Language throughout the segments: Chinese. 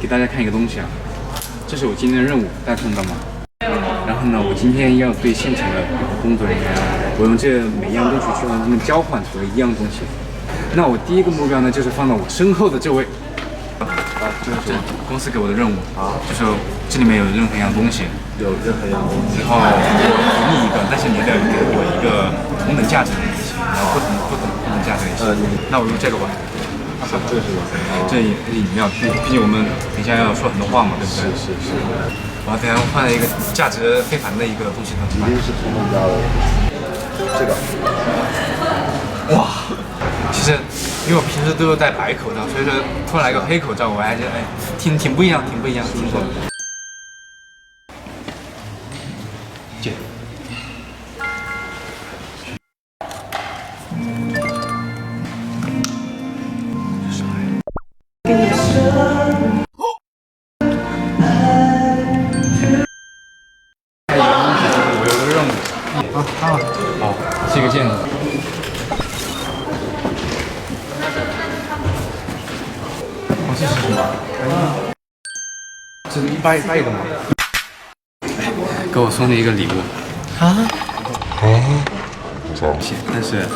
给大家看一个东西啊，这是我今天的任务，大家看到吗？然后呢，我今天要对现场的工作人员，我用这每一样东西去让他们交换出一样东西。那我第一个目标呢，就是放到我身后的这位。啊，这是公司给我的任务，啊，就是这里面有任何一样东西，有任何一样东西，然后我给你一个，但是你得给我一个同等价值的东西，然后不同不同不同价值的东西。呃那我用这个吧。这是吧？这饮饮料，毕毕竟我们等一下要说很多话嘛，对不对？是是是，我要等下换了一个价值非凡的一个东西呢。一定是同等价的。这个哇，其实因为我平时都是戴白口罩，所以说突然来个黑口罩，我还觉得哎，挺挺不一样，挺不一样，挺不错。姐，啊啊！好，这个键子。哦，这是什么？这是一掰掰的吗？给我送了一个礼物啊啊！谢，但是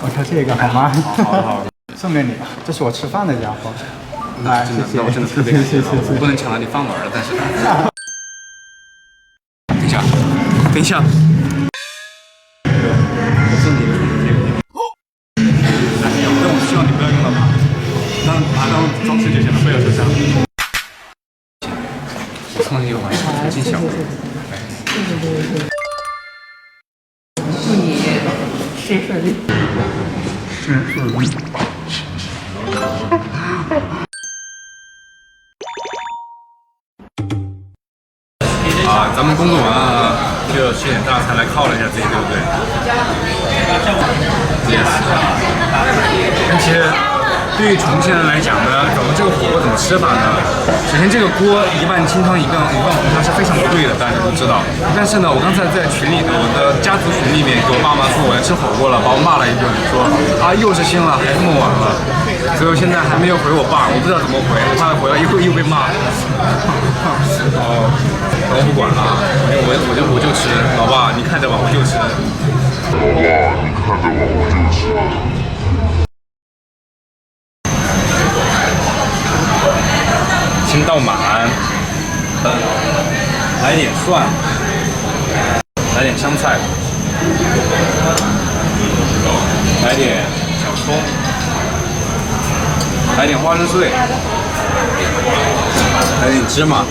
我挑这个好吗？好好好，送给你吧，这是我吃饭的家伙。来，谢谢，那我真的特别感谢不能抢到你饭碗了，但是。等一下，我送你一个这个。但我希望你不要用到它，当把它当装饰就行了，不要受伤。我送你一个玩具，真小。祝你事顺利。啊，咱们工作完吃，点大餐来犒劳一下自己，对不对也是啊。但其实对于重庆人来讲呢，咱们这个火锅怎么吃法呢？首先，这个锅一半清汤一半一半红汤是非常不对的，大家都知道。但是呢，我刚才在群里呢，我的家族群里面给我爸妈说我要吃火锅了，把我骂了一顿，说啊又是新了，还这么晚了。所以我现在还没有回我爸，我不知道怎么回，我怕回来一会又被骂。哦，那我不管了，我我就我就吃，老爸你看着吧，我就吃。老爸你看着我我就吃来点蒜，来点香菜，来点小葱，来点花生碎，来点芝麻，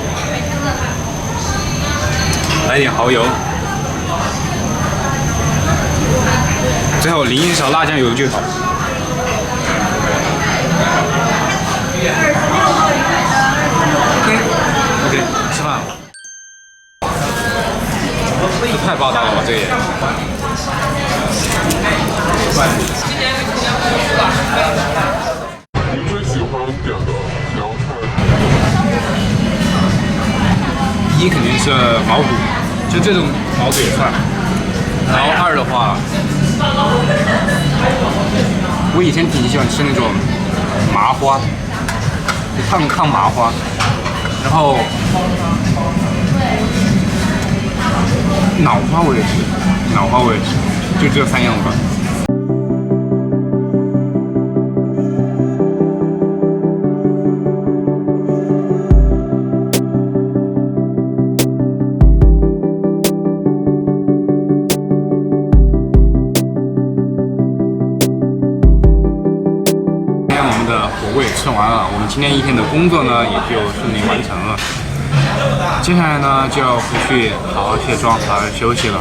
来点蚝油，最后淋一勺辣酱油就好。这个也。最喜欢点的凉菜。一肯定是毛肚，就这种毛肚也算。然后二的话，我以前挺喜欢吃那种麻花，就烫烫麻花，然后脑花我也吃，脑花我也吃，就这三样吧。今天我们的火锅也吃完了，我们今天一天的工作呢也就顺利完成了。接下来呢就要回去好好卸妆，好好休息了。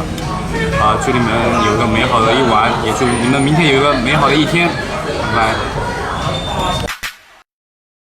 啊，祝你们有个美好的一晚，也祝你们明天有一个美好的一天。拜拜。